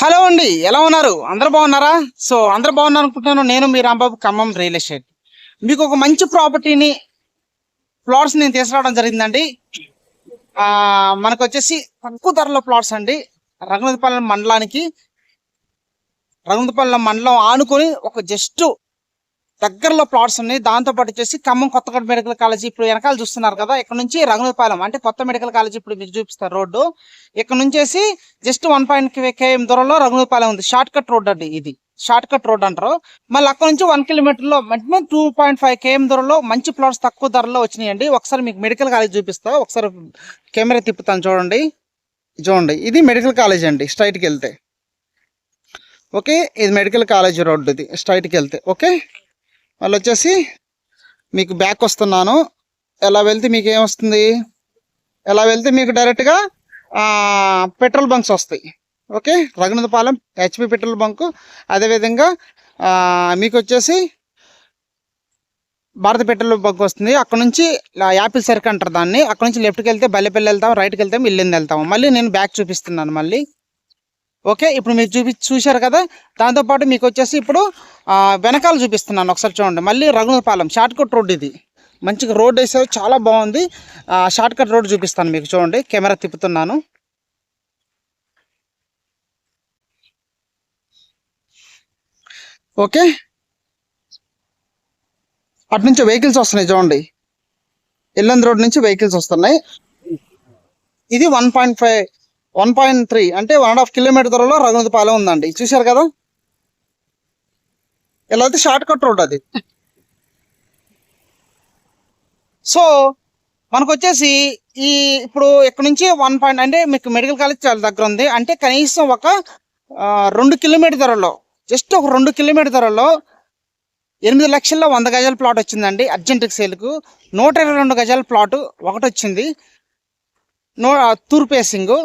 Hello అండి ఎలా ఉన్నారు? అందరు బాగున్నారా? సో అందరు బాగున్నారు అనుకుంటున్నాను నేను మీ రాంబాబు ఖమ్మం రియల్ ఎస్టేట్. మీకు ఒక మంచి ప్రాపర్టీని ప్లాట్స్ నేను తీసుకురావడం జరిగిందండి. మనకు వచ్చేసి తక్కువ ధరలో ప్లాట్స్ అండి. రఘునాథపాలెం మండలానికి రఘునాథపాలెం మండలం ఆనుకొని ఒక జస్ట్ దగ్గరలో ప్లాట్స్ ఉన్నాయి. దాంతో పాటు వచ్చేసి ఖమ్మం కొత్తగూడ మెడికల్ కాలేజ్ ఇప్పుడు వెనకాల చూస్తున్నారు కదా. ఇక్కడ నుంచి రంగులపాలెం అంటే కొత్త మెడికల్ కాలేజ్ ఇప్పుడు మీకు చూపిస్తారు రోడ్డు. ఇక్కడ నుంచేసి జస్ట్ వన్ పాయింట్ కేఎం దూరంలో రంగులపాలెం ఉంది. షార్ట్ కట్ రోడ్ అండి ఇది. షార్ట్ కట్ రోడ్ అంటారు. మళ్ళీ అక్కడ నుంచి one కిలోమీటర్లో minimum two point five KM దూరంలో మంచి ప్లాట్స్ తక్కువ ధరలో వచ్చినాయండి. ఒకసారి మీకు మెడికల్ కాలేజ్ చూపిస్తా. ఒకసారి కెమెరా తిప్పుతాను చూడండి. చూడండి. ఇది మెడికల్ కాలేజ్ అండి. స్ట్రైట్కి వెళ్తే. ఓకే? ఇది మెడికల్ కాలేజ్ రోడ్డు ఇది. స్ట్రైట్కి వెళ్తే. ఓకే? మళ్ళీ వచ్చేసి మీకు బ్యాక్ వస్తున్నాను. ఎలా వెళ్తే మీకు ఏమొస్తుంది? ఎలా వెళ్తే మీకు డైరెక్ట్గా పెట్రోల్ బంక్స్ వస్తాయి. Okay? Raghunathapalem HP petrol bunk అదేవిధంగా మీకు వచ్చేసి భారత పెట్రోల్ బంక్ వస్తుంది. అక్కడ నుంచి యాపిల్ సర్క్ అంటారు దాన్ని. అక్కడ నుంచి లెఫ్ట్కి వెళ్తే బల్లెపల్లి వెళ్తాం రైట్కి వెళ్తాం ఇల్లింది వెళ్తాం. మళ్ళీ నేను బ్యాక్ చూపిస్తున్నాను మళ్ళీ. ఓకే ఇప్పుడు మీరు చూపి చూశారు కదా? దాంతోపాటు మీకు వచ్చేసి ఇప్పుడు వెనకాల చూపిస్తున్నాను ఒకసారి చూడండి. మళ్ళీ రఘునపాలెం షార్ట్కట్ రోడ్ ఇది. మంచిగా రోడ్ వేసారు చాలా బాగుంది. షార్ట్కట్ రోడ్ చూపిస్తాను మీకు చూడండి. కెమెరా తిప్పుతున్నాను. ఓకే. అటు నుంచి వెహికల్స్ వస్తున్నాయి చూడండి. ఎల్లంది రోడ్ నుంచి వెహికల్స్ వస్తున్నాయి. ఇది one point five one point three అంటే వన్ అండ్ హాఫ్ కిలోమీటర్ దూరంలో రఘునాథపాలెం ఉందండి. చూశారు కదా? ఇలా అయితే షార్ట్ కట్ రోడ్ అది. సో మనకు వచ్చేసి ఈ ఇప్పుడు ఇక్కడ నుంచి వన్ పాయింట్ అంటే మీకు మెడికల్ కాలేజ్ చాలా దగ్గర ఉంది. అంటే కనీసం ఒక రెండు కిలోమీటర్ ధరలో జస్ట్ ఒక రెండు కిలోమీటర్ ధరలో ఎనిమిది లక్షల్లో వంద గజాల ప్లాట్ వచ్చిందండి అర్జెంటుకి సేల్కు. నూట ఇరవై రెండు గజాల ప్లాట్ ఒకటి వచ్చింది. నో తూర్పేసింగు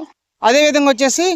అదేవిధంగా వచ్చేసి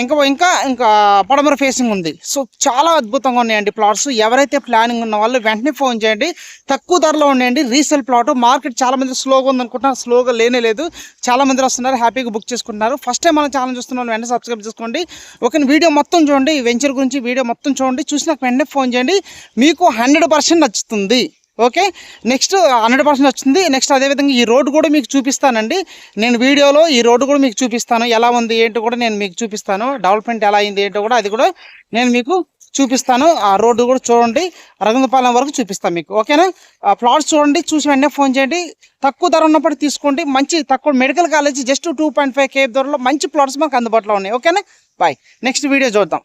ఇంకా ఇంకా ఇంకా పడమర ఫేసింగ్ ఉంది. సో చాలా అద్భుతంగా ఉన్నాయండి ప్లాట్స్ ఎవరైతే ప్లానింగ్ ఉన్న వాళ్ళు వెంటనే ఫోన్ చేయండి. తక్కువ ధరలో ఉన్నాయండి రీసేల్ ప్లాట్ మార్కెట్ చాలా మంది స్లోగా ఉందనుకుంటున్నా స్లోగా లేనే లేదు. చాలా మంది వస్తున్నారు హ్యాపీగా బుక్ చేసుకుంటున్నారు. ఫస్ట్ టైం మనం ఛానల్ చూస్తున్నాం వెంటనే సబ్స్క్రైబ్ చేసుకోండి. ఒక వీడియో మొత్తం చూడండి. వెంచర్ గురించి వీడియో మొత్తం చూడండి. చూసినాక వెంటనే ఫోన్ చేయండి. మీకు హండ్రెడ్ పర్సెంట్ నచ్చుతుంది. ఓకే? నెక్స్ట్ హండ్రెడ్ పర్సెంట్ వచ్చింది. నెక్స్ట్ అదేవిధంగా ఈ రోడ్డు కూడా మీకు చూపిస్తానండి. నేను వీడియోలో ఈ రోడ్డు కూడా మీకు చూపిస్తాను. ఎలా ఉంది ఏంటో కూడా నేను మీకు చూపిస్తాను. డెవలప్మెంట్ ఎలా అయింది ఏంటో కూడా అది కూడా నేను మీకు చూపిస్తాను. ఆ రోడ్డు కూడా చూడండి. రఘుందపాలెం వరకు చూపిస్తాను మీకు. ఓకేనా? ఆ ప్లాట్స్ చూడండి. చూసి వెంటనే ఫోన్ చేయండి. తక్కువ ధర ఉన్నప్పుడు తీసుకోండి. మంచి తక్కువ medical college just two point five KM ధరలో మంచి ప్లాట్స్ మనకు అందుబాటులో ఉన్నాయి. ఓకేనా? బాయ్. నెక్స్ట్ వీడియో చూద్దాం.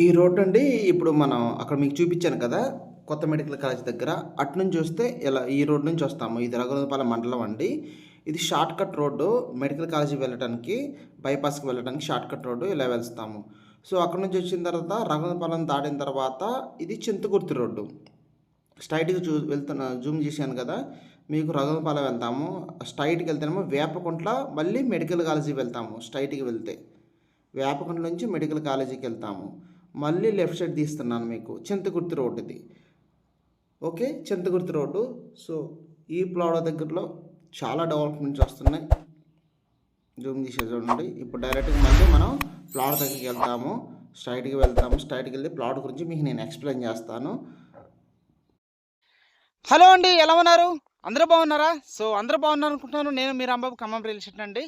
ఈ రోడ్ అండి ఇప్పుడు మనం అక్కడ మీకు చూపించాను కదా. కొత్త మెడికల్ కాలేజ్ దగ్గర అటు నుంచి వస్తే ఇలా ఈ రోడ్ నుంచి వస్తాము. ఇది రఘునాథపాలెం మండలం అండి. ఇది short cut road. Medical college వెళ్ళడానికి బైపాస్కి వెళ్ళడానికి షార్ట్ కట్ రోడ్డు ఇలా వెళ్తాము. సో అక్కడ నుంచి వచ్చిన తర్వాత రఘునాథపాలెం దాటిన తర్వాత ఇది చింతకుర్తి రోడ్డు. స్ట్రైట్గా చూ వెళ్తున్న జూమ్ చేశాను కదా. మీకు రఘునపాలెం వెళ్తాము. స్ట్రైట్కి వెళ్తేనేమో వేపకుంట్ల మళ్ళీ మెడికల్ కాలేజీ వెళ్తాము స్ట్రైట్కి వెళ్తే. వేపకుంట్ల నుంచి మెడికల్ కాలేజీకి వెళ్తాము. మళ్ళీ లెఫ్ట్ సైడ్ తీస్తున్నాను మీకు. చింతకుర్తి రోడ్ ఇది ఓకే చింతగుర్తి రోడ్డు. సో ఈ ప్లాట్ దగ్గరలో చాలా డెవలప్మెంట్స్ వస్తున్నాయి. జూమ్ చేసే చూడండి. ఇప్పుడు డైరెక్ట్గా మళ్ళీ మనం ప్లాట్ దగ్గరికి వెళ్తాము. స్ట్రైట్కి వెళ్తాము. స్ట్రైట్కి వెళ్ళి ప్లాట్ గురించి మీకు నేను ఎక్స్ప్లెయిన్ చేస్తాను. హలో అండి ఎలా ఉన్నారు? అందరూ బాగున్నారా? సో అందరూ బాగున్నారు అనుకుంటున్నాను నేను మీరు అంబాబు ఖమ్మం రియల్ ఎస్టేట్ అండి.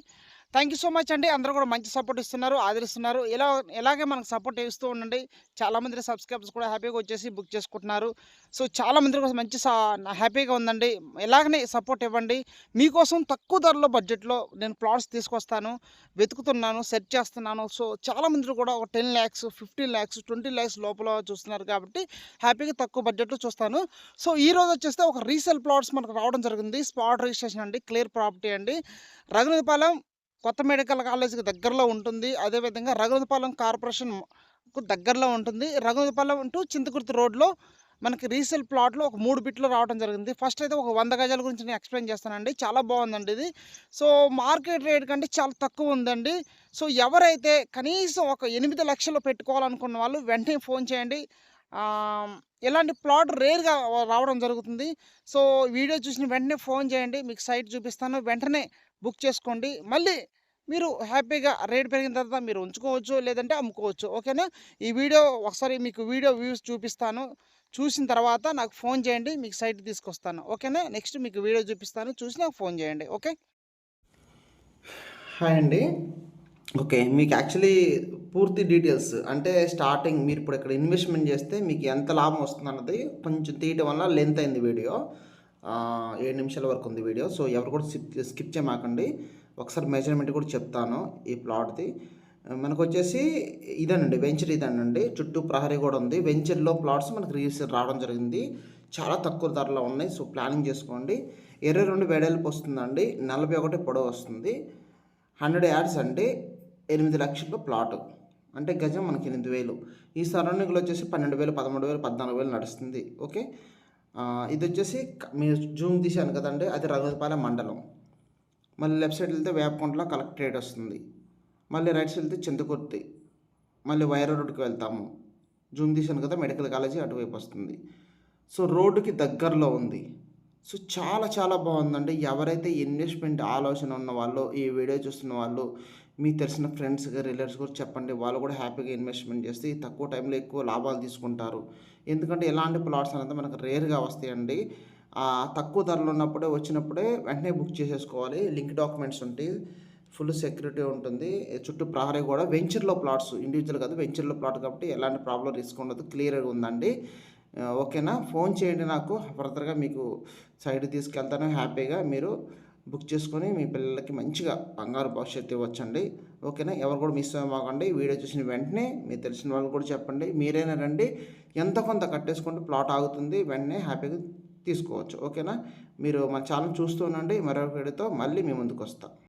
థ్యాంక్ యూ సో మచ్ అండి. అందరూ కూడా మంచి సపోర్ట్ ఇస్తున్నారు ఆదరిస్తున్నారు. ఇలా ఎలాగే మనకు సపోర్ట్ ఇస్తూ ఉండండి. చాలా మంది సబ్స్క్రైబర్స్ కూడా హ్యాపీగా వచ్చేసి బుక్ చేసుకుంటున్నారు. సో చాలామంది కూడా మంచి సా- హ్యాపీగా ఉందండి. ఎలాగనే సపోర్ట్ ఇవ్వండి. మీకోసం తక్కువ ధరలో బడ్జెట్లో నేను ప్లాట్స్ తీసుకొస్తాను వెతుకుతున్నాను సెట్ చేస్తున్నాను. సో చాలా మంది కూడా ఒక ten lakhs fifteen lakhs twenty lakhs లోపల చూస్తున్నారు కాబట్టి హ్యాపీగా తక్కువ బడ్జెట్లో చూస్తాను. సో ఈ రోజు వచ్చేస్తే ఒక రీసేల్ ప్లాట్స్ మనకు రావడం జరిగింది. స్పాట్ రిజిస్ట్రేషన్ అండి క్లియర్ ప్రాపర్టీ అండి. రఘునపాలెం కొత్త మెడికల్ కాలేజీకి దగ్గరలో ఉంటుంది. అదేవిధంగా రఘునపాలెం కార్పొరేషన్ దగ్గరలో ఉంటుంది. రఘునపాలెం టు చింతకుర్తి రోడ్లో మనకి రీసేల్ ప్లాట్లో ఒక మూడు బిట్లు రావడం జరిగింది. ఫస్ట్ అయితే ఒక వంద గజాల గురించి నేను ఎక్స్ప్లెయిన్ చేస్తానండి. చాలా బాగుందండి ఇది. సో మార్కెట్ రేట్ కంటే చాలా తక్కువ ఉందండి. సో ఎవరైతే కనీసం ఒక ఎనిమిది లక్షలు పెట్టుకోవాలనుకున్న వాళ్ళు వెంటనే ఫోన్ చేయండి. ఇలాంటి ప్లాట్ రేర్గా రావడం జరుగుతుంది. సో వీడియో చూసిన వెంటనే ఫోన్ చేయండి. మీకు సైట్ చూపిస్తాను. వెంటనే బుక్ చేసుకోండి. మళ్ళీ మీరు హ్యాపీగా రేట్ పెరిగిన తర్వాత మీరు ఉంచుకోవచ్చు లేదంటే అమ్ముకోవచ్చు. ఓకేనా? ఈ వీడియో ఒకసారి మీకు వీడియో వ్యూస్ చూపిస్తాను. చూసిన తర్వాత నాకు ఫోన్ చేయండి మీకు సైట్ తీసుకొస్తాను. ఓకేనా? నెక్స్ట్ మీకు వీడియో చూపిస్తాను. చూసి నాకు ఫోన్ చేయండి. ఓకే? హాయ్ అండి. ఓకే మీకు యాక్చువల్లీ పూర్తి డీటెయిల్స్ అంటే స్టార్టింగ్ మీరు ఇప్పుడు ఇక్కడ ఇన్వెస్ట్మెంట్ చేస్తే మీకు ఎంత లాభం వస్తుంది అన్నది కొంచెం తీయటం వల్ల లెంత్ అయింది వీడియో. ఏడు నిమిషాల వరకు ఉంది వీడియో. సో ఎవరు కూడా స్కిప్ స్కిప్ చేయమాకండి. ఒకసారి మెజర్మెంట్ కూడా చెప్తాను ఈ ప్లాట్ది. మనకు వచ్చేసి ఇదేనండి వెంచర్ ఇదేనండి. చుట్టూ ప్రహరీ కూడా ఉంది. వెంచర్లో ప్లాట్స్ మనకు రీల్స్ రావడం జరిగింది. చాలా తక్కువ ధరలో ఉన్నాయి. సో ప్లానింగ్ చేసుకోండి. ఇరవై రెండు వేడేళ్ళకి వస్తుందండి. నలభై ఒకటి పొడవు వస్తుంది. హండ్రెడ్ యాడ్స్ అంటే ఎనిమిది లక్షల ప్లాట్. అంటే గజం మనకి ఎనిమిది వేలు. ఈ సరౌండింగ్లో వచ్చేసి పన్నెండు వేలు పదమూడు వేలు పద్నాలుగు వేలు నడుస్తుంది. ఓకే? ఇది వచ్చేసి మీరు జూమ్ తీశాను కదండి అది రఘుపాలెం మండలం. మళ్ళీ లెఫ్ట్ సైడ్ వెళ్తే వేపకొండలో కలెక్టరేట్ వస్తుంది. మళ్ళీ రైట్ సైడ్ వెళ్తే చింతకుర్తి. మళ్ళీ వైర రోడ్కి వెళ్తాము. జూమ్ తీశాను కదా మెడికల్ కాలేజీ అటువైపు వస్తుంది. సో రోడ్డుకి దగ్గరలో ఉంది. సో చాలా చాలా బాగుందండి. ఎవరైతే ఇన్వెస్ట్మెంట్ ఆలోచన ఉన్న వాళ్ళు ఈ వీడియో చూస్తున్న వాళ్ళు మీకు తెలిసిన ఫ్రెండ్స్గా రిలేటివ్స్ కూడా చెప్పండి. వాళ్ళు కూడా హ్యాపీగా ఇన్వెస్ట్మెంట్ చేస్తే తక్కువ టైంలో ఎక్కువ లాభాలు తీసుకుంటారు. ఎందుకంటే ఎలాంటి ప్లాట్స్ అనేది మనకు రేర్గా వస్తాయండి. తక్కువ ధరలో ఉన్నప్పుడే వచ్చినప్పుడే వెంటనే బుక్ చేసేసుకోవాలి. లింక్ డాక్యుమెంట్స్ ఉంటాయి. ఫుల్ సెక్యూరిటీ ఉంటుంది. చుట్టూ ప్రహరీ కూడా వెంచర్లో ప్లాట్స్ ఇండివిజువల్ కాదు వెంచర్లో ప్లాట్ కాబట్టి ఎలాంటి ప్రాబ్లం రిస్క్ ఉండదు. క్లియర్గా ఉందండి. ఓకేనా ఫోన్ చేయండి నాకు. ఫర్దర్గా మీకు సైడ్ తీసుకెళ్తాను. హ్యాపీగా మీరు బుక్ చేసుకొని మీ పిల్లలకి మంచిగా బంగారు భవిష్యత్తు ఇవ్వచ్చండి. ఓకేనా? ఎవరు కూడా మిస్ అవ్వకండి. వీడియో చూసిన వెంటనే మీకు తెలిసిన వాళ్ళు కూడా చెప్పండి. మీరైనా రండి. ఎంత కొంత కట్టేసుకుంటే ప్లాట్ ఆగుతుంది. వెంటనే హ్యాపీగా తీసుకోవచ్చు. ఓకేనా? మీరు మన ఛానల్ చూస్తూ ఉండండి. మరొక వీడియోతో మళ్ళీ మీ ముందుకు వస్తాం.